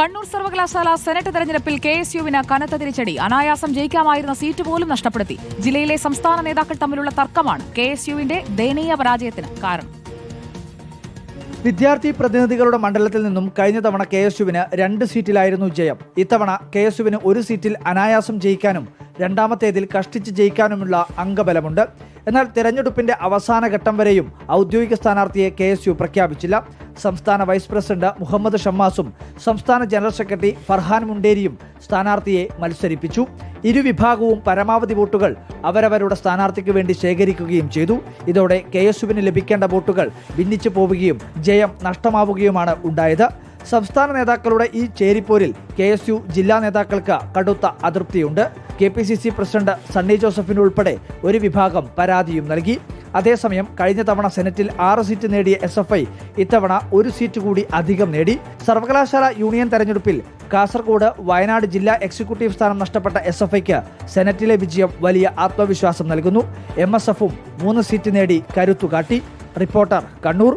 കണ്ണൂർ സർവകലാശാല സെനറ്റ് തെരഞ്ഞെടുപ്പിൽ K S യുവിന് കനത്ത തിരിച്ചടി. അനായാസം ജയിക്കാമായിരുന്ന സീറ്റ് പോലും നഷ്ടപ്പെടുത്തി. ജില്ലയിലെ സംസ്ഥാന നേതാക്കൾ തമ്മിലുള്ള തർക്കമാണ് കെ എസ് യുവിന്റെ ദയനീയ പരാജയത്തിന് കാരണം. വിദ്യാർത്ഥി പ്രതിനിധികളുടെ മണ്ഡലത്തിൽ നിന്നും കഴിഞ്ഞ തവണ കെ എസ് യുവിന് രണ്ട് സീറ്റിലായിരുന്നു ജയം ഇത്തവണ കെ എസ് യുവിന് ഒരു സീറ്റിൽ അനായാസം ജയിക്കാനും രണ്ടാമത്തേതിൽ കഷ്ടിച്ച് ജയിക്കാനുമുള്ള അംഗബലമുണ്ട്. എന്നാൽ തെരഞ്ഞെടുപ്പിന്റെ അവസാന ഘട്ടം വരെയും ഔദ്യോഗിക സ്ഥാനാർത്ഥിയെ കെ എസ് യു പ്രഖ്യാപിച്ചില്ല. സംസ്ഥാന വൈസ് പ്രസിഡന്റ് മുഹമ്മദ് ഷമ്മാസും സംസ്ഥാന ജനറൽ സെക്രട്ടറി ഫർഹാൻ മുണ്ടേരിയും സ്ഥാനാർത്ഥിയെ മത്സരിപ്പിച്ചു. ഇരുവിഭാഗവും പരമാവധി വോട്ടുകൾ അവരവരുടെ സ്ഥാനാർത്ഥിക്ക് വേണ്ടി ശേഖരിക്കുകയും ചെയ്തു. ഇതോടെ കെ എസ് യുവിന് ലഭിക്കേണ്ട വോട്ടുകൾ ഭിന്നിച്ചു പോവുകയും ജയം നഷ്ടമാവുകയുമാണ് ഉണ്ടായത്. സംസ്ഥാന നേതാക്കളുടെ ഈ ചേരിപ്പോരിൽ കെ ജില്ലാ നേതാക്കൾക്ക് കടുത്ത അതൃപ്തിയുണ്ട്. K P C C president Sunny ജോസഫിനുൾപ്പെടെ ഒരു വിഭാഗം പരാതിയും നൽകി. അതേസമയം കഴിഞ്ഞ തവണ സെനറ്റിൽ ആറ് സീറ്റ് നേടിയ എസ് എഫ് ഐ ഇത്തവണ ഒരു സീറ്റ് കൂടി അധികം നേടി. സർവകലാശാല യൂണിയൻ തെരഞ്ഞെടുപ്പിൽ കാസർഗോഡ് വയനാട് ജില്ലാ എക്സിക്യൂട്ടീവ് സ്ഥാനം നഷ്ടപ്പെട്ട എസ് എഫ് ഐക്ക് സെനറ്റിലെ വിജയം വലിയ ആത്മവിശ്വാസം നൽകുന്നു. എം എസ് എഫും മൂന്ന് സീറ്റ് നേടി കരുത്തുകാട്ടി. റിപ്പോർട്ടർ കണ്ണൂർ.